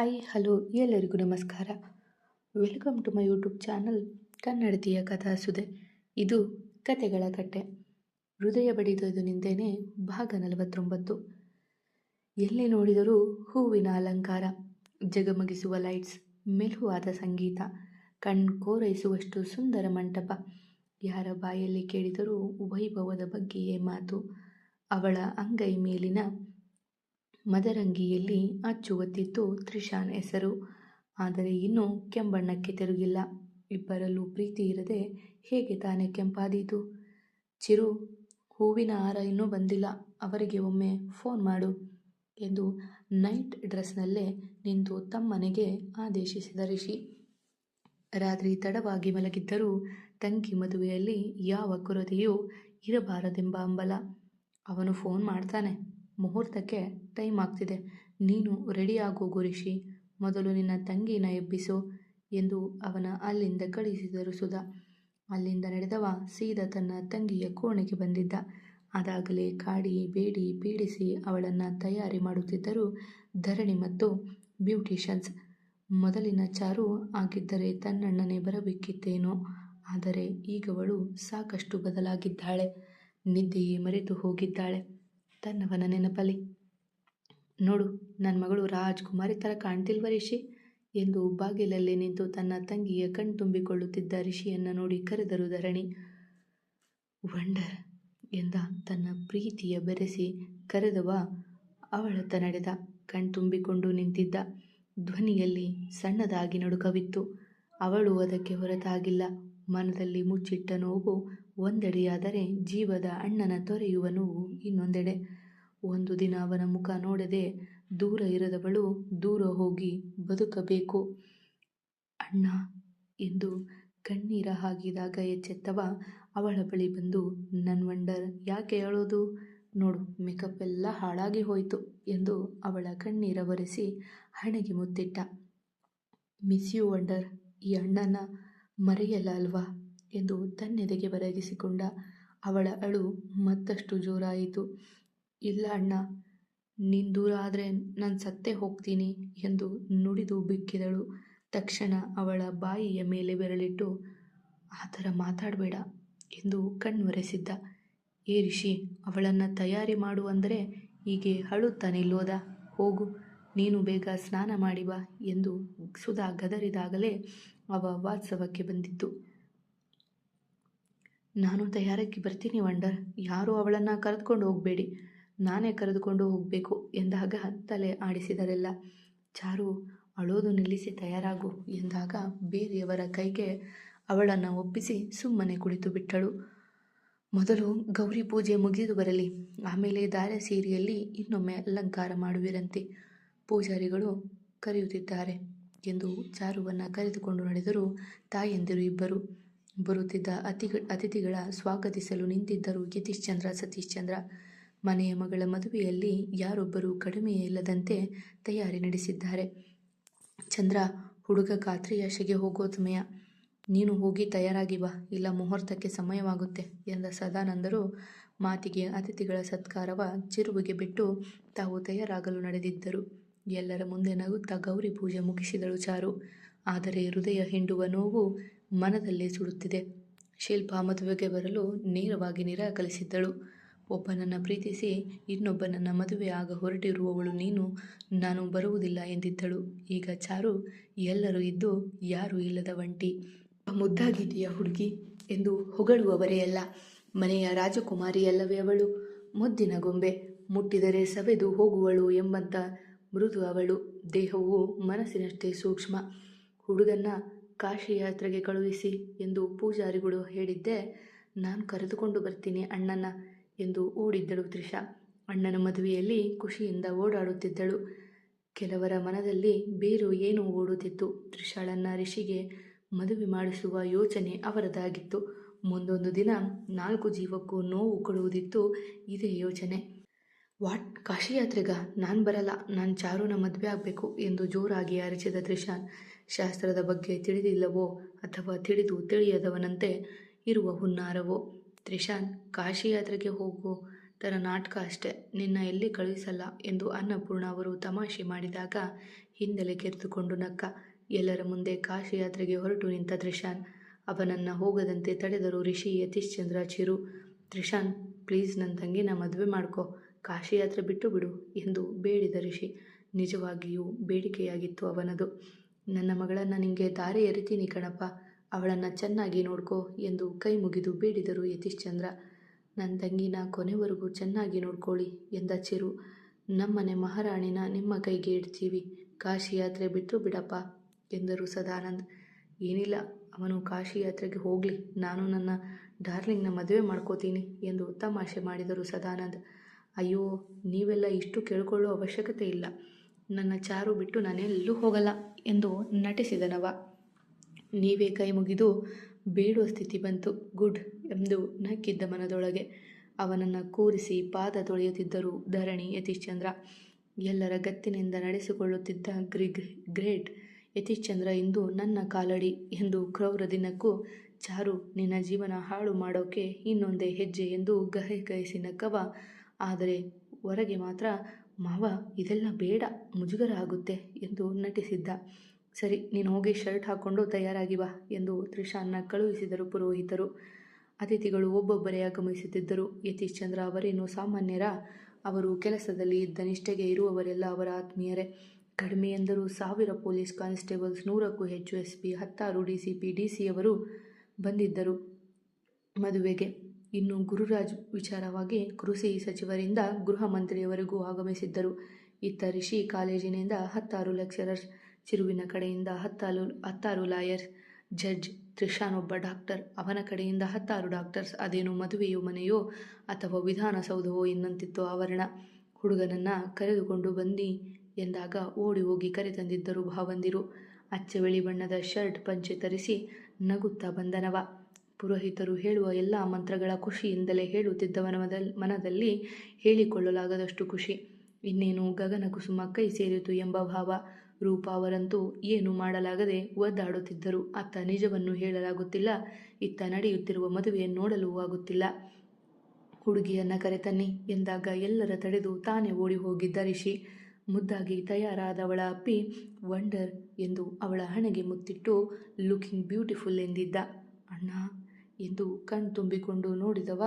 Hi, hello, ಎಲ್ಲರಿಗೂ ನಮಸ್ಕಾರ. Welcome to my YouTube channel ಕನ್ನಡತಿಯ ಕಥಾಸುದೆ ಇದು ಕತೆಗಳ ಕಟ್ಟೆ ಹೃದಯ ಬಡಿದೊಯ್ದು ನಿಂದೇನೆ ಭಾಗ ನಲವತ್ತೊಂಬತ್ತು. ಎಲ್ಲಿ ನೋಡಿದರೂ ಹೂವಿನ ಅಲಂಕಾರ, ಜಗಮಗಿಸುವ ಲೈಟ್ಸ್, ಮೆಲುವಾದ ಸಂಗೀತ ಕೋರೈಸುವಷ್ಟು ಸುಂದರ ಮಂಟಪ. ಯಾರ ಬಾಯಲ್ಲಿ ಕೇಳಿದರೂ ವೈಭವದ ಬಗ್ಗೆಯೇ ಮಾತು. ಅವಳ ಅಂಗೈ ಮೇಲಿನ ಮದರಂಗಿಯಲ್ಲಿ ಅಚ್ಚು ಒತ್ತಿತ್ತು ತ್ರಿಷಾನ್ ಹೆಸರು. ಆದರೆ ಇನ್ನೂ ಕೆಂಬಣ್ಣಕ್ಕೆ ತಿರುಗಿಲ್ಲ. ಇಬ್ಬರಲ್ಲೂ ಪ್ರೀತಿ ಇರದೆ ಹೇಗೆ ತಾನೇ ಕೆಂಪಾದೀತು. ಚಿರು, ಹೂವಿನ ಹಾರ ಇನ್ನೂ ಬಂದಿಲ್ಲ. ಅವರಿಗೆ ಒಮ್ಮೆ ಫೋನ್ ಮಾಡು ಎಂದು ನೈಟ್ ಡ್ರೆಸ್ನಲ್ಲೇ ನಿಂತು ತಮ್ಮನೆಗೆ ಆದೇಶಿಸಿದ ರಿಷಿ. ರಾತ್ರಿ ತಡವಾಗಿ ಮಲಗಿದ್ದರೂ ತಂಗಿ ಮದುವೆಯಲ್ಲಿ ಯಾವ ಕೊರತೆಯೂ ಇರಬಾರದೆಂಬ ಹಂಬಲ. ಅವನು ಫೋನ್ ಮಾಡ್ತಾನೆ. ಮುಹೂರ್ತಕ್ಕೆ ಟೈಮ್ ಆಗ್ತಿದೆ. ನೀನು ರೆಡಿಯಾಗು ಗುರಿಶಿ. ಮೊದಲು ನಿನ್ನ ತಂಗಿನ ಎಬ್ಬಿಸು ಎಂದು ಅವನ ಅಲ್ಲಿಂದ ಕಳಿಸಿದರು ಸುಧಾ. ಅಲ್ಲಿಂದ ನಡೆದವ ಸೀದಾ ತನ್ನ ತಂಗಿಯ ಕೋಣೆಗೆ ಬಂದಿದ್ದ. ಅದಾಗಲೇ ಕಾಡಿ ಬೇಡಿ ಪೀಡಿಸಿ ಅವಳನ್ನು ತಯಾರಿ ಮಾಡುತ್ತಿದ್ದರು ಧರಣಿ ಮತ್ತು ಬ್ಯೂಟಿಷನ್ಸ್. ಮೊದಲಿನ ಚಾರು ಆಗಿದ್ದರೆ ತನ್ನಣ್ಣನೇ ಬರಬೇಕಿತ್ತೇನೋ. ಆದರೆ ಈಗವಳು ಸಾಕಷ್ಟು ಬದಲಾಗಿದ್ದಾಳೆ. ನಿದ್ದೆಯೇ ಮರೆತು ಹೋಗಿದ್ದಾಳೆ. ತನ್ನವನ ನೆನಪಲಿ ನೋಡು ನನ್ನ ಮಗಳು ರಾಜ್ಕುಮಾರಿ ಥರ ಕಾಣ್ತಿಲ್ವ ರಿಷಿ? ಎಂದು ಬಾಗಿಲಲ್ಲಿ ನಿಂತು ತನ್ನ ತಂಗಿಯ ಕಣ್ತುಂಬಿಕೊಳ್ಳುತ್ತಿದ್ದ ರಿಷಿಯನ್ನು ನೋಡಿ ಕರೆದರು ಧರಣಿ. ವಂಡರ್ ಎಂದ ತನ್ನ ಪ್ರೀತಿಯ ಬೆರೆಸಿ ಕರೆದವ ಅವಳತ್ತ ನಡೆದ. ಕಣ್ತುಂಬಿಕೊಂಡು ನಿಂತಿದ್ದ ಧ್ವನಿಯಲ್ಲಿ ಸಣ್ಣದಾಗಿ ನಡುಕವಿತ್ತು. ಅವಳು ಅದಕ್ಕೆ ಹೊರತಾಗಿಲ್ಲ. ಮನದಲ್ಲಿ ಮುಚ್ಚಿಟ್ಟ ನೋವು ಒಂದೆಡೆಯಾದರೆ ಜೀವದ ಅಣ್ಣನ ತೊರೆಯುವ ನೋವು ಇನ್ನೊಂದೆಡೆ. ಒಂದು ದಿನ ಅವನ ಮುಖ ನೋಡದೆ ದೂರ ಇರದವಳು ದೂರ ಹೋಗಿ ಬದುಕಬೇಕು. ಅಣ್ಣ, ಎಂದು ಕಣ್ಣೀರ ಹಾಕಿದಾಗ ಎಚ್ಚೆತ್ತವ ಅವಳ ಬಳಿ ಬಂದು ನನ್ನ ವಂಡರ್, ಯಾಕೆ ಹೇಳೋದು ನೋಡು, ಮೇಕಪ್ ಎಲ್ಲ ಹಾಳಾಗಿ ಹೋಯಿತು, ಎಂದು ಅವಳ ಕಣ್ಣೀರ ಒರೆಸಿ ಹಣೆಗೆ ಮುತ್ತಿಟ್ಟ. ಮಿಸ್ ಯು ವಂಡರ್, ಈ ಅಣ್ಣನ ಮರೆಯಲ್ಲ ಅಲ್ವಾ? ಎಂದು ತನ್ನೆದೆಗೆ ಬರಗಿಸಿಕೊಂಡ ಅವಳ ಅಳು ಮತ್ತಷ್ಟು ಜೋರಾಯಿತು. ಇಲ್ಲ ಅಣ್ಣ, ನೀನು ದೂರ ಆದರೆ ನಾನು ಸತ್ತೇ ಹೋಗ್ತೀನಿ ಎಂದು ನುಡಿದು ಬಿಕ್ಕಿದಳು. ತಕ್ಷಣ ಅವಳ ಬಾಯಿಯ ಮೇಲೆ ಬೆರಳಿಟ್ಟು, ಆ ಥರ ಮಾತಾಡಬೇಡ ಎಂದು ಕಣ್ವರೆಸಿದ್ದ. ಏ ರಿಷಿ, ಅವಳನ್ನು ತಯಾರಿ ಮಾಡು ಅಂದರೆ ಹೀಗೆ ಅಳುತ್ತಾ ನಿಲ್ಲೋದ ಹೋಗು, ನೀನು ಬೇಗ ಸ್ನಾನ ಮಾಡಿ ಬಾ ಎಂದು ಸುಧಾ ಗದರಿದಾಗಲೇ ಅವ ವಾತ್ಸವಕ್ಕೆ ಬಂದಿತ್ತು. ನಾನು ತಯಾರಕ್ಕೆ ಬರ್ತೀನಿ ವಂಡರ್. ಯಾರೂ ಅವಳನ್ನು ಕರೆದುಕೊಂಡು ಹೋಗಬೇಡಿ. ನಾನೇ ಕರೆದುಕೊಂಡು ಹೋಗಬೇಕು ಎಂದಾಗ ತಲೆ ಆಡಿಸಿದರೆಲ್ಲ. ಚಾರು, ಅಳೋದು ನಿಲ್ಲಿಸಿ ತಯಾರಾಗು ಎಂದಾಗ ಬೇರೆಯವರ ಕೈಗೆ ಅವಳನ್ನು ಒಪ್ಪಿಸಿ ಸುಮ್ಮನೆ ಕುಳಿತು ಬಿಟ್ಟಳು. ಮೊದಲು ಗೌರಿ ಪೂಜೆ ಮುಗಿದು ಬರಲಿ. ಆಮೇಲೆ ದಾರ ಸೀರೆಯಲ್ಲಿ ಇನ್ನೊಮ್ಮೆ ಅಲಂಕಾರ ಮಾಡುವಿರಂತೆ. ಪೂಜಾರಿಗಳು ಕರೆಯುತ್ತಿದ್ದಾರೆ ಎಂದು ಚಾರುವನ್ನು ಕರೆದುಕೊಂಡು ನಡೆದರು ತಾಯಂದಿರು ಇಬ್ಬರು. ಬರುತ್ತಿದ್ದ ಅತಿ ಅತಿಥಿಗಳ ಸ್ವಾಗತಿಸಲು ನಿಂತಿದ್ದರು ಯತೀಶ್ ಚಂದ್ರ ಸತೀಶ್ ಚಂದ್ರ ಮನೆಯ ಮಗಳ ಮದುವೆಯಲ್ಲಿ ಯಾರೊಬ್ಬರೂ ಕಡಿಮೆ ಇಲ್ಲದಂತೆ ತಯಾರಿ ನಡೆಸಿದ್ದಾರೆ. ಚಂದ್ರ, ಹುಡುಗ ಖಾತ್ರಿಯಾಶೆಗೆ ಹೋಗೋ ಸಮಯ. ನೀನು ಹೋಗಿ ತಯಾರಾಗಿ ಬಾ, ಇಲ್ಲ ಮುಹೂರ್ತಕ್ಕೆ ಸಮಯವಾಗುತ್ತೆ ಎಂದ ಸದಾನಂದರು ಮಾತಿಗೆ ಅತಿಥಿಗಳ ಸತ್ಕಾರವ ಚಿರುವಿಗೆ ಬಿಟ್ಟು ತಾವು ತಯಾರಾಗಲು ನಡೆದಿದ್ದರು. ಎಲ್ಲರ ಮುಂದೆ ನಗುತ್ತಾ ಗೌರಿ ಪೂಜೆ ಮುಗಿಸಿದಳು ಚಾರು. ಆದರೆ ಹೃದಯ ಹಿಂಡುವ ನೋವು ಮನದಲ್ಲೇ ಸುಡುತ್ತಿದೆ. ಶಿಲ್ಪ ಮದುವೆಗೆ ಬರಲು ನೇರವಾಗಿ ನಿರಾಕರಿಸಿದ್ದಳು ಒಬ್ಬನನ್ನು ಪ್ರೀತಿಸಿ ಇನ್ನೊಬ್ಬನನ್ನ ಮದುವೆ ಆಗ ಹೊರಟಿರುವವಳು ನೀನು. ನಾನು ಬರುವುದಿಲ್ಲ ಎಂದಿದ್ದಳು. ಈಗ ಚಾರು, ಎಲ್ಲರೂ ಇದ್ದು ಯಾರೂ ಇಲ್ಲದ ಒಂಟಿ. ಮುದ್ದಾಗಿದೆಯ ಹುಡುಗಿ? ಎಂದು ಹೊಗಳುವವರೇ ಅಲ್ಲ. ಮನೆಯ ರಾಜಕುಮಾರಿ ಅಲ್ಲವೇ ಅವಳು. ಮುದ್ದಿನ ಗೊಂಬೆ ಮುಟ್ಟಿದರೆ ಸವೆದು ಹೋಗುವಳು ಎಂಬಂತ ಮೃದು ಅವಳು. ದೇಹವು ಮನಸ್ಸಿನಷ್ಟೇ ಸೂಕ್ಷ್ಮ. ಹುಡುಗನ್ನ ಕಾಶಿ ಯಾತ್ರೆಗೆ ಕಳುಹಿಸಿ ಎಂದು ಪೂಜಾರಿಗಳು ಹೇಳಿದ್ದೆ, ನಾನು ಕರೆದುಕೊಂಡು ಬರ್ತೀನಿ ಅಣ್ಣನ ಎಂದು ಓಡಿದ್ದಳು ತ್ರಿಷಾ. ಅಣ್ಣನ ಮದುವೆಯಲ್ಲಿ ಖುಷಿಯಿಂದ ಓಡಾಡುತ್ತಿದ್ದಳು. ಕೆಲವರ ಮನದಲ್ಲಿ ಬೇರು ಏನೋ ಓಡುತ್ತಿತ್ತು. ತ್ರಿಷಾಳನ್ನ ರಿಷಿಗೆ ಮದುವೆ ಮಾಡಿಸುವ ಯೋಚನೆ ಅವರದಾಗಿತ್ತು. ಮುಂದೊಂದು ದಿನ ನಾಲ್ಕು ಜೀವಕ್ಕೂ ನೋವು ಕೊಡುವುದಿತ್ತು. ಇದೇ ಯೋಚನೆ. ವಾಟ್? ಕಾಶಿ ಯಾತ್ರೆಗ ನಾನು ಬರಲ್ಲ, ನಾನು ಚಾರುನ ಮದುವೆ ಆಗಬೇಕು ಎಂದು ಜೋರಾಗಿ ಅರಚಿದ ತ್ರಿಶಾನ್, ಶಾಸ್ತ್ರದ ಬಗ್ಗೆ ತಿಳಿದಿಲ್ಲವೋ ಅಥವಾ ತಿಳಿದು ತಿಳಿಯದವನಂತೆ ಇರುವ ಹುನ್ನಾರವೋ? ತ್ರಿಶಾನ್ ಕಾಶಿ ಯಾತ್ರೆಗೆ ಹೋಗೋ ಥರ ನಾಟಕ ಅಷ್ಟೆ, ನಿನ್ನ ಎಲ್ಲಿ ಕಳುಹಿಸಲ್ಲ ಎಂದು ಅನ್ನಪೂರ್ಣ ಅವರು ತಮಾಷೆ ಮಾಡಿದಾಗ ಹಿಂದೆಲೆ ಕೆರೆದುಕೊಂಡು ನಕ್ಕ, ಎಲ್ಲರ ಮುಂದೆ ಕಾಶಿ ಯಾತ್ರೆಗೆ ಹೊರಟು ನಿಂತ ತ್ರಿಶಾನ್, ಅವನನ್ನು ಹೋಗದಂತೆ ತಡೆದರು ರಿಷಿ ಯತೀಶ್ಚಂದ್ರ ಚಿರು. ತ್ರಿಶಾನ್, ಪ್ಲೀಸ್ ನನ್ನ ತಂಗಿನ ಮದುವೆ ಮಾಡ್ಕೊ ಕಾಶಿ ಯಾತ್ರೆ ಬಿಟ್ಟು ಬಿಡು ಎಂದು ಬೇಡಿದ ಋಷಿ ನಿಜವಾಗಿಯೂ ಬೇಡಿಕೆಯಾಗಿತ್ತು ಅವನದು. ನನ್ನ ಮಗಳನ್ನು ನಿಂಗೆ ದಾರಿ ಎರಿತೀನಿ ಕಣಪ್ಪ, ಅವಳನ್ನು ಚೆನ್ನಾಗಿ ನೋಡ್ಕೋ ಎಂದು ಕೈ ಮುಗಿದು ಬೇಡಿದರು ಯತೀಶ್ಚಂದ್ರ. ನನ್ನ ತಂಗಿನ ಕೊನೆವರೆಗೂ ಚೆನ್ನಾಗಿ ನೋಡ್ಕೊಳ್ಳಿ ಎಂದ ಚಿರು. ನಮ್ಮನೆ ಮಹಾರಾಣಿನ ನಿಮ್ಮ ಕೈಗೆ ಇಡ್ತೀವಿ ಕಾಶಿ ಯಾತ್ರೆ ಬಿಟ್ಟು ಬಿಡಪ್ಪ ಎಂದರು ಸದಾನಂದ್. ಏನಿಲ್ಲ, ಅವನು ಕಾಶಿ ಯಾತ್ರೆಗೆ ಹೋಗಲಿ, ನಾನು ನನ್ನ ಡಾರ್ಲಿಂಗ್ನ ಮದುವೆ ಮಾಡ್ಕೋತೀನಿ ಎಂದು ತಮಾಷೆ ಮಾಡಿದರು ಸದಾನಂದ್. ಅಯ್ಯೋ, ನೀವೆಲ್ಲ ಇಷ್ಟು ಕೇಳಿಕೊಳ್ಳೋ ಅವಶ್ಯಕತೆ ಇಲ್ಲ. ನನ್ನ ಚಾರು ಬಿಟ್ಟು ನಾನೆಲ್ಲೂ ಹೋಗಲ್ಲ ಎಂದು ನಟಿಸಿದನವ. ನೀವೇ ಕೈ ಮುಗಿದು ಬೇಡುವ ಸ್ಥಿತಿ ಬಂತು. ಗುಡ್ ಎಂದು ನಕ್ಕಿದ್ದ ಮನದೊಳಗೆ. ಅವನನ್ನು ಕೂರಿಸಿ ಪಾದ ತೊಳೆಯುತ್ತಿದ್ದರು ಧರಣಿ ಯತೀಶ್ಚಂದ್ರ. ಎಲ್ಲರ ಗತ್ತಿನಿಂದ ನಡೆಸಿಕೊಳ್ಳುತ್ತಿದ್ದ ಗ್ರಿಗ್, ಗ್ರೇಟ್ ಯತೀಶ್ಚಂದ್ರ ಇಂದು ನನ್ನ ಕಾಲಡಿ ಎಂದು ಕ್ರೌರ ದಿನಕ್ಕೂ ಚಾರು ನಿನ್ನ ಜೀವನ ಹಾಳು ಮಾಡೋಕೆ ಇನ್ನೊಂದೇ ಹೆಜ್ಜೆ ಎಂದು ಗಹೆ ಗಹಿಸಿ ನಕ್ಕವ ಆದರೆ ಹೊರಗೆ ಮಾತ್ರ, ಮಾವ, ಇದೆಲ್ಲ ಬೇಡ, ಮುಜುಗರ ಆಗುತ್ತೆ ಎಂದು ನಟಿಸಿದ್ದ. ಸರಿ, ನೀನು ಹೋಗಿ ಶರ್ಟ್ ಹಾಕ್ಕೊಂಡು ತಯಾರಾಗಿ ಬಾ ಎಂದು ತ್ರಿಷಾನ್ನ ಕಳುಹಿಸಿದರು ಪುರೋಹಿತರು. ಅತಿಥಿಗಳು ಒಬ್ಬೊಬ್ಬರೇ ಆಗಮಿಸುತ್ತಿದ್ದರು. ಯತೀಶ್ ಚಂದ್ರ ಅವರೇನು ಸಾಮಾನ್ಯರ, ಅವರು ಕೆಲಸದಲ್ಲಿ ಇದ್ದ ನಿಷ್ಠೆಗೆ ಇರುವವರೆಲ್ಲ ಅವರ ಆತ್ಮೀಯರೇ. ಕಡಿಮೆ ಎಂದರೂ ಸಾವಿರ ಪೊಲೀಸ್ ಕಾನ್ಸ್ಟೇಬಲ್ಸ್, ನೂರಕ್ಕೂ ಹೆಚ್ಚು ಎಸ್ ಪಿ ಹತ್ತಾರು ಡಿ ಸಿ ಪಿ, ಡಿ ಸಿಯವರು ಬಂದಿದ್ದರು ಮದುವೆಗೆ. ಇನ್ನು ಗುರುರಾಜ್ ವಿಚಾರವಾಗಿ ಕೃಷಿ ಸಚಿವರಿಂದ ಗೃಹ ಮಂತ್ರಿಯವರೆಗೂ ಆಗಮಿಸಿದ್ದರು. ಇತ್ತ ರಿಷಿ ಕಾಲೇಜಿನಿಂದ ಹತ್ತಾರು ಲೆಕ್ಚರರ್ಸ್ ಚಿರುವಿನ ಕಡೆಯಿಂದ ಹತ್ತಾರು ಹತ್ತಾರು ಲಾಯರ್ಸ್, ಜಡ್ಜ್ ತ್ರಿಷಾನೊಬ್ಬ ಡಾಕ್ಟರ್, ಅವನ ಕಡೆಯಿಂದ ಹತ್ತಾರು ಡಾಕ್ಟರ್ಸ್, ಅದೇನು ಮದುವೆಯೋ ಮನೆಯೋ ಅಥವಾ ವಿಧಾನಸೌಧವೋ ಎನ್ನಂತಿತ್ತು ಆವರಣ. ಹುಡುಗನನ್ನು ಕರೆದುಕೊಂಡು ಬನ್ನಿ ಎಂದಾಗ ಓಡಿ ಹೋಗಿ ಕರೆತಂದಿದ್ದರು ಭಾವಂದಿರು. ಅಚ್ಚ ಬಣ್ಣದ ಶರ್ಟ್ ಪಂಚೆ ತರಿಸಿ ನಗುತ್ತಾ ಬಂದನವ. ಪುರೋಹಿತರು ಹೇಳುವ ಎಲ್ಲ ಮಂತ್ರಗಳ ಖುಷಿಯಿಂದಲೇ ಹೇಳುತ್ತಿದ್ದವನ ಮನದಲ್ಲಿ ಹೇಳಿಕೊಳ್ಳಲಾಗದಷ್ಟು ಖುಷಿ. ಇನ್ನೇನು ಗಗನ ಕುಸುಮ ಕೈ ಸೇರಿತು ಎಂಬ ಭಾವ. ರೂಪ ಅವರಂತೂ ಏನು ಮಾಡಲಾಗದೆ ಒದ್ದಾಡುತ್ತಿದ್ದರು. ಅತ್ತ ನಿಜವನ್ನು ಹೇಳಲಾಗುತ್ತಿಲ್ಲ. ಇತ್ತ ನಡೆಯುತ್ತಿರುವ ಮದುವೆಯನ್ನು ನೋಡಲು ಆಗುತ್ತಿಲ್ಲ. ಹುಡುಗಿಯನ್ನ ಕರೆತನ್ನಿ ಎಂದಾಗ ಎಲ್ಲರ ತಡೆದು ತಾನೇ ಓಡಿ ಹೋಗಿದ್ದ ರಿಷಿ. ಮುದ್ದಾಗಿ ತಯಾರಾದವಳ ಅಪ್ಪಿ ವಂಡರ್ ಎಂದು ಅವಳ ಹಣೆಗೆ ಮುತ್ತಿಟ್ಟು, ಲುಕಿಂಗ್ ಬ್ಯೂಟಿಫುಲ್ ಎಂದಿದ್ದ. ಅಣ್ಣ ಎಂದು ಕಣ್ ತುಂಬಿಕೊಂಡು ನೋಡಿದವ,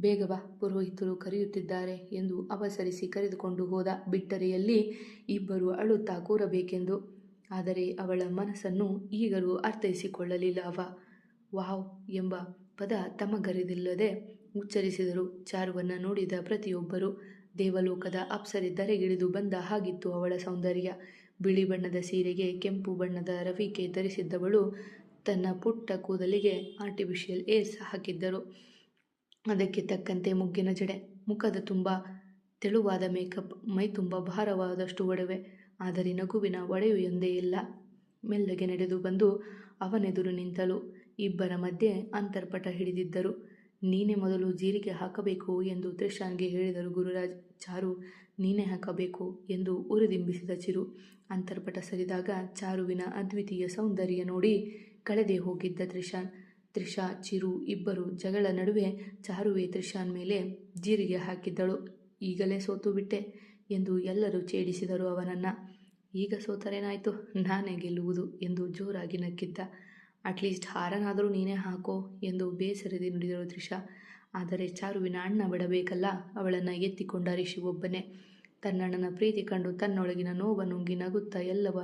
ಬೇಗ ಬಾ, ಪುರೋಹಿತರು ಕರೆಯುತ್ತಿದ್ದಾರೆ ಎಂದು ಅವಸರಿಸಿ ಕರೆದುಕೊಂಡು ಹೋದ ಬಿಟ್ಟರೆಯಲ್ಲಿ ಇಬ್ಬರು ಅಳುತ್ತಾ ಕೂರಬೇಕೆಂದು. ಆದರೆ ಅವಳ ಮನಸ್ಸನ್ನು ಈಗಲೂ ಅರ್ಥೈಸಿಕೊಳ್ಳಲಿಲ್ಲ ಅವ. ವಾವ್ ಎಂಬ ಪದ ತಮಗರಿದಿಲ್ಲದೆ ಉಚ್ಚರಿಸಿದರು. ಚಾರುವನ್ನು ನೋಡಿದ ಪ್ರತಿಯೊಬ್ಬರು ದೇವಲೋಕದ ಅಪ್ಸರಿ ಧರೆಗಿಳಿದು ಬಂದ ಹಾಗಿತ್ತು ಅವಳ ಸೌಂದರ್ಯ. ಬಿಳಿ ಬಣ್ಣದ ಸೀರೆಗೆ ಕೆಂಪು ಬಣ್ಣದ ರವಿಕೆ ಧರಿಸಿದ್ದವಳು ತನ್ನ ಪುಟ್ಟ ಕೂದಲಿಗೆ ಆರ್ಟಿಫಿಷಿಯಲ್ ಏರ್ಸ್ ಹಾಕಿದ್ದರು. ಅದಕ್ಕೆ ತಕ್ಕಂತೆ ಮುಗ್ಗಿನ ಜಡೆ, ಮುಖದ ತುಂಬ ತೆಳುವಾದ ಮೇಕಪ್ ಮೈ ತುಂಬ ಭಾರವಾದಷ್ಟು ಒಡವೆ, ಆದರೆ ನಗುವಿನ ಒಡೆಯು ಎಂದೇ ಇಲ್ಲ. ಮೆಲ್ಲಗೆ ನಡೆದು ಬಂದು ಅವನೆದುರು ನಿಂತಳು. ಇಬ್ಬರ ಮಧ್ಯೆ ಅಂತರ್ಪಟ ಹಿಡಿದಿದ್ದರು. ನೀನೇ ಮೊದಲು ಜೀರಿಗೆ ಹಾಕಬೇಕು ಎಂದು ತ್ರಿಶಾನ್ಗೆ ಹೇಳಿದರು ಗುರುರಾಜ್. ಚಾರು, ನೀನೇ ಹಾಕಬೇಕು ಎಂದು ಉರಿದಿಂಬಿಸಿದ ಚಿರು. ಅಂತರ್ಪಟ ಸರಿದಾಗ ಚಾರುವಿನ ಅದ್ವಿತೀಯ ಸೌಂದರ್ಯ ನೋಡಿ ಕಳೆದೇ ಹೋಗಿದ್ದ ತ್ರಿಶಾನ್ ತ್ರಿಷಾ, ಚಿರು ಇಬ್ಬರು ಜಗಳ ನಡುವೆ ಚಾರುವೆ ತ್ರಿಷಾನ್ ಮೇಲೆ ಜೀರಿಗೆ ಹಾಕಿದ್ದಳು. ಈಗಲೇ ಸೋತು ಬಿಟ್ಟೆ ಎಂದು ಎಲ್ಲರೂ ಛೇಡಿಸಿದರು ಅವನನ್ನು. ಈಗ ಸೋತರೇನಾಯಿತು? ನಾನೇ ಗೆಲ್ಲುವುದು ಎಂದು ಜೋರಾಗಿ ನಕ್ಕಿದ್ದ. ಅಟ್ಲೀಸ್ಟ್ ಹಾರನಾದರೂ ನೀನೇ ಹಾಕೋ ಎಂದು ಬೇಸರದಿ ನುಡಿದಳು ತ್ರಿಷಾ. ಆದರೆ ಚಾರುವಿನ ಅಣ್ಣ ಬಿಡಬೇಕಲ್ಲ? ಅವಳನ್ನು ಎತ್ತಿಕೊಂಡ ಋಷಿ ಒಬ್ಬನೇ. ತನ್ನಣ್ಣನ ಪ್ರೀತಿ ಕಂಡು ತನ್ನೊಳಗಿನ ನೋವನುಂಗಿ ನಗುತ್ತಾ ಎಲ್ಲವ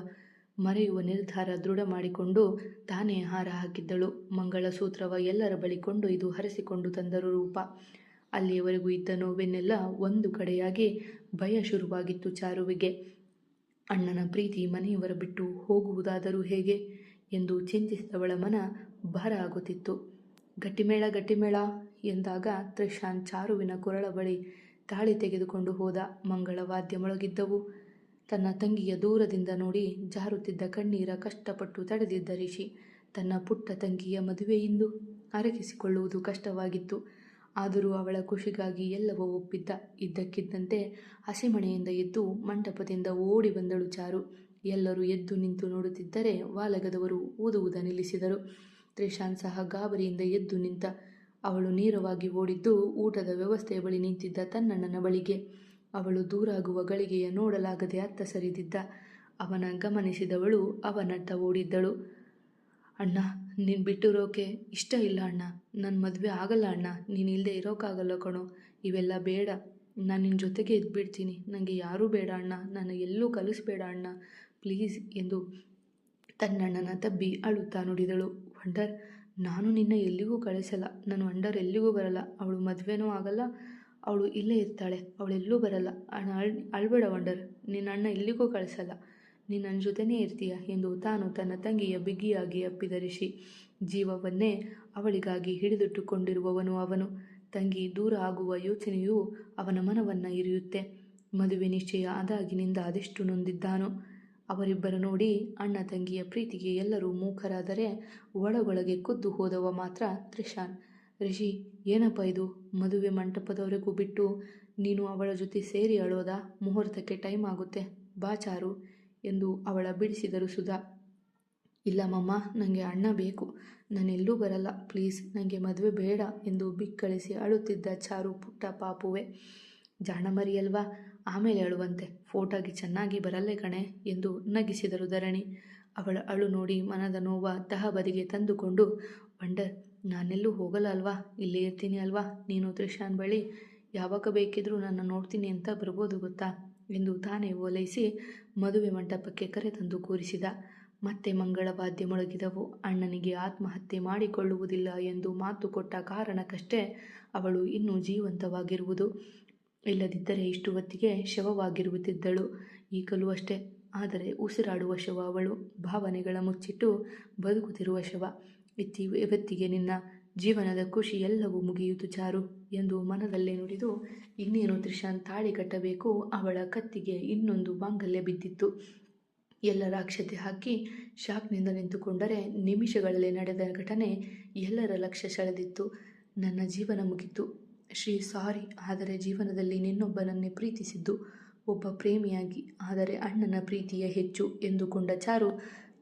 ಮರೆಯುವ ನಿರ್ಧಾರ ದೃಢ ಮಾಡಿಕೊಂಡು ತಾನೇ ಹಾರ ಹಾಕಿದ್ದಳು. ಮಂಗಳಸೂತ್ರವ ಎಲ್ಲರ ಬಳಿಕೊಂಡು ಇದು ಹರಿಸಿಕೊಂಡು ತಂದರು ರೂಪ. ಅಲ್ಲಿಯವರೆಗೂ ಇದ್ದ ನೋವೆನ್ನೆಲ್ಲ ಒಂದು ಕಡೆಯಾಗಿ ಭಯ ಶುರುವಾಗಿತ್ತು ಚಾರುವಿಗೆ. ಅಣ್ಣನ ಪ್ರೀತಿ ಮನೆಯವರ ಬಿಟ್ಟು ಹೋಗುವುದಾದರೂ ಹೇಗೆ ಎಂದು ಚಿಂತಿಸಿದವಳ ಮನ ಭಾರ ಆಗುತ್ತಿತ್ತು. ಗಟ್ಟಿಮೇಳ ಗಟ್ಟಿಮೇಳ ಎಂದಾಗ ತ್ರಿಶಾನ್ ಚಾರುವಿನ ಕೊರಳ ಬಳಿ ತಾಳಿ ತೆಗೆದುಕೊಂಡು ಹೋದ. ಮಂಗಳವಾದ್ಯ ಮೊಳಗಿದ್ದವು. ತನ್ನ ತಂಗಿಯ ದೂರದಿಂದ ನೋಡಿ ಜಾರುತ್ತಿದ್ದ ಕಣ್ಣೀರ ಕಷ್ಟಪಟ್ಟು ತಡೆದಿದ್ದ ರಿಷಿ, ತನ್ನ ಪುಟ್ಟ ತಂಗಿಯ ಮದುವೆಯಿಂದು ಅರಗಿಸಿಕೊಳ್ಳುವುದು ಕಷ್ಟವಾಗಿತ್ತು. ಆದರೂ ಅವಳ ಖುಷಿಗಾಗಿ ಎಲ್ಲವೂ ಒಪ್ಪಿದ್ದ. ಇದ್ದಕ್ಕಿದ್ದಂತೆ ಹಸಿಮಣೆಯಿಂದ ಎದ್ದು ಮಂಟಪದಿಂದ ಓಡಿ ಬಂದಳು ಚಾರು. ಎಲ್ಲರೂ ಎದ್ದು ನಿಂತು ನೋಡುತ್ತಿದ್ದರೆ ವಾಲಗದವರು ಓದುವುದ ನಿಲ್ಲಿಸಿದರು. ತ್ರಿಶಾಂತ್ ಸಹ ಗಾಬರಿಯಿಂದ ಎದ್ದು ನಿಂತ ಅವಳು ನೇರವಾಗಿ ಓಡಿದ್ದು ಊಟದ ವ್ಯವಸ್ಥೆಯ ಬಳಿ ನಿಂತಿದ್ದ ತನ್ನಣ್ಣನ ಬಳಿಗೆ. ಅವಳು ದೂರಾಗುವ ಗಳಿಗೆಯ ನೋಡಲಾಗದೆ ಅತ್ತ ಸರಿದಿದ್ದ. ಅವನ ಗಮನಿಸಿದವಳು ಅವನತ್ತ ಓಡಿದ್ದಳು. ಅಣ್ಣ, ನೀನು ಬಿಟ್ಟಿರೋಕೆ ಇಷ್ಟ ಇಲ್ಲ ಅಣ್ಣ. ನನ್ನ ಮದುವೆ ಆಗಲ್ಲ ಅಣ್ಣ. ನೀನು ಇಲ್ಲದೆ ಇರೋಕ್ಕಾಗಲ್ಲ ಕಣೋ. ಇವೆಲ್ಲ ಬೇಡ. ನಾನು ನಿನ್ನ ಜೊತೆಗೆ ಇದ್ಬಿಡ್ತೀನಿ. ನನಗೆ ಯಾರೂ ಬೇಡ ಅಣ್ಣ. ನಾನು ಎಲ್ಲೂ ಕಲಿಸ್ಬೇಡ ಅಣ್ಣ. ಪ್ಲೀಸ್, ಎಂದು ತನ್ನಣ್ಣನ ತಬ್ಬಿ ಅಳುತ್ತಾ ನುಡಿದಳು. ವಂಡರ್, ನಾನು ನಿನ್ನ ಎಲ್ಲಿಗೂ ಕಳಿಸಲ್ಲ. ನನ್ನ ವಂಡರ್ ಎಲ್ಲಿಗೂ ಬರಲ್ಲ. ಅವಳು ಮದುವೆನೂ ಆಗಲ್ಲ. ಅವಳು ಇಲ್ಲೇ ಇರ್ತಾಳೆ, ಅವಳೆಲ್ಲೂ ಬರಲ್ಲ. ಅಳ್, ಅಳ್ಬೇಡ ವಂಡರ್, ನಿನ್ನ ಅಣ್ಣ ಎಲ್ಲಿಗೂ ಕಳಿಸಲ್ಲ. ನೀನು ನನ್ನ ಜೊತೆನೇ ಇರ್ತೀಯ ಎಂದು ತಾನು ತನ್ನ ತಂಗಿಯ ಬಿಗಿಯಾಗಿ ಅಪ್ಪಿದ ರಿಷಿ. ಜೀವವನ್ನೇ ಅವಳಿಗಾಗಿ ಹಿಡಿದಿಟ್ಟುಕೊಂಡಿರುವವನು ಅವನು. ತಂಗಿ, ದೂರ ಆಗುವ ಯೋಚನೆಯು ಅವನ ಮನವನ್ನು ಇರಿಯುತ್ತೆ. ಮದುವೆ ನಿಶ್ಚಯ ಆದಾಗಿನಿಂದ ಅದೆಷ್ಟು ನೊಂದಿದ್ದಾನು ಅವರಿಬ್ಬರ ನೋಡಿ ಅಣ್ಣ ತಂಗಿಯ ಪ್ರೀತಿಗೆ ಎಲ್ಲರೂ ಮೂಕರಾದರೆ ಒಳಗೊಳಗೆ ಕುದ್ದು ಹೋದವ ಮಾತ್ರ ತ್ರಿಶಾನ್ ರಿಷಿ, ಏನಪ್ಪ ಇದು? ಮದುವೆ ಮಂಟಪದವರೆಗೂ ಬಿಟ್ಟು ನೀನು ಅವಳ ಜೊತೆ ಸೇರಿ ಅಳೋದಾ ಮುಹೂರ್ತಕ್ಕೆ ಟೈಮ್ ಆಗುತ್ತೆ. ಬಾ ಚಾರು ಎಂದು ಅವಳ ಬಿಡಿಸಿದರು ಸುಧಾ. ಇಲ್ಲ ಮಮ್ಮ ನನಗೆ ಅಣ್ಣ ಬೇಕು. ನಾನೆಲ್ಲೂ ಬರಲ್ಲ. ಪ್ಲೀಸ್ ನನಗೆ ಮದುವೆ ಬೇಡ ಎಂದು ಬಿಕ್ಕಳಿಸಿ ಅಳುತ್ತಿದ್ದ ಚಾರು ಪುಟ್ಟ ಪಾಪುವೆ. ಜಾಣಮರಿಯಲ್ವಾ ಆಮೇಲೆ ಅಳುವಂತೆ. ಫೋಟೋಗೆ ಚೆನ್ನಾಗಿ ಬರಲ್ಲೇ ಕಣೆ ಎಂದು ನಗಿಸಿದರು ಧರಣಿ. ಅವಳ ಅಳು ನೋಡಿ ಮನದ ನೋವ ತಹಬದಿಗೆ ತಂದುಕೊಂಡು, ವಂಡರ್ ನಾನೆಲ್ಲೂ ಹೋಗಲ್ಲ ಅಲ್ವಾ? ಇಲ್ಲೇ ಇರ್ತೀನಿ ಅಲ್ವಾ? ನೀನು ತ್ರಿಶಾನ್ ಬಳಿ? ಯಾವಾಗ ಬೇಕಿದ್ರೂ ನನ್ನ ನೋಡ್ತೀನಿ ಅಂತ ಬರ್ಬೋದು ಗೊತ್ತಾ? ಎಂದು ತಾನೇ ಓಲೈಸಿ ಮದುವೆ ಮಂಟಪಕ್ಕೆ ಕರೆತಂದು ಕೂರಿಸಿದ. ಮತ್ತೆ ಮಂಗಳವಾದ್ಯ ಮೊಳಗಿದವು ಅಣ್ಣನಿಗೆ ಆತ್ಮಹತ್ಯೆ ಮಾಡಿಕೊಳ್ಳುವುದಿಲ್ಲ ಎಂದು ಮಾತು ಕೊಟ್ಟ ಕಾರಣಕ್ಕಷ್ಟೇ ಅವಳು ಇನ್ನೂ ಜೀವಂತವಾಗಿರುವುದು. ಇಲ್ಲದಿದ್ದರೆ ಇಷ್ಟು ಹೊತ್ತಿಗೆ ಶವವಾಗಿರುತ್ತಿದ್ದಳು. ಈಗಲೂ ಅಷ್ಟೇ. ಆದರೆ ಉಸಿರಾಡುವ ಶವ ಅವಳು. ಭಾವನೆಗಳ ಮುಚ್ಚಿಟ್ಟು ಬದುಕುತ್ತಿರುವ ಶವ. ಇತ್ತಿ ಇವತ್ತಿಗೆ ನಿನ್ನ ಜೀವನದ ಖುಷಿ ಎಲ್ಲವೂ ಮುಗಿಯಿತು ಚಾರು ಎಂದು ಮನದಲ್ಲೇ ನುಡಿದು, ಇನ್ನೇನು ತ್ರಿಶಾನ್ ತಾಳಿ ಕಟ್ಟಬೇಕು? ಅವಳ ಕತ್ತಿಗೆ ಇನ್ನೊಂದು ಬಾಂಗಲ್ಯ ಬಿದ್ದಿತ್ತು. ಎಲ್ಲರ ಅಕ್ಷತೆ ಹಾಕಿ ಶಾಕ್ನಿಂದ ನಿಂತುಕೊಂಡರೆ ನಿಮಿಷಗಳಲ್ಲಿ ನಡೆದ ಘಟನೆ ಎಲ್ಲರ ಲಕ್ಷ್ಯ ಸೆಳೆದಿತ್ತು. ನನ್ನ ಜೀವನ ಮುಗಿತು. ಶ್ರೀ ಸಾರಿ, ಆದರೆ ಜೀವನದಲ್ಲಿ ನಿನ್ನೊಬ್ಬನನ್ನೇ ಪ್ರೀತಿಸಿದ್ದು. ಒಬ್ಬ ಪ್ರೇಮಿಯಾಗಿ, ಆದರೆ ಅಣ್ಣನ ಪ್ರೀತಿಯೇ ಹೆಚ್ಚು ಎಂದುಕೊಂಡ ಚಾರು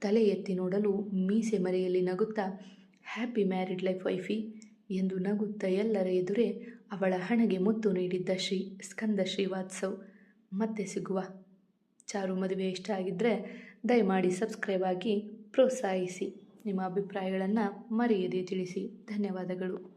ತಲೆ ಎತ್ತಿ ನೋಡಲು ಮೀಸೆ ಮರೆಯಲ್ಲಿ ನಗುತ್ತಾ, ಹ್ಯಾಪಿ ಮ್ಯಾರಿಡ್ ಲೈಫ್ ವೈಫಿ ಎಂದು ನಗುತ್ತಾ ಎಲ್ಲರ ಎದುರೇ ಅವಳ ಹಣೆಗೆ ಮುತ್ತು ನೀಡಿದ್ದ ಶ್ರೀ ಸ್ಕಂದ ಶ್ರೀವಾತ್ಸವ್. ಮತ್ತೆ ಸಿಗುವ. ಚಾರು ಮದುವೆ ಇಷ್ಟ ಆಗಿದ್ದರೆ ದಯಮಾಡಿ ಸಬ್ಸ್ಕ್ರೈಬ್ ಆಗಿ ಪ್ರೋತ್ಸಾಹಿಸಿ. ನಿಮ್ಮ ಅಭಿಪ್ರಾಯಗಳನ್ನು ಮರೆಯದೆ ತಿಳಿಸಿ. ಧನ್ಯವಾದಗಳು.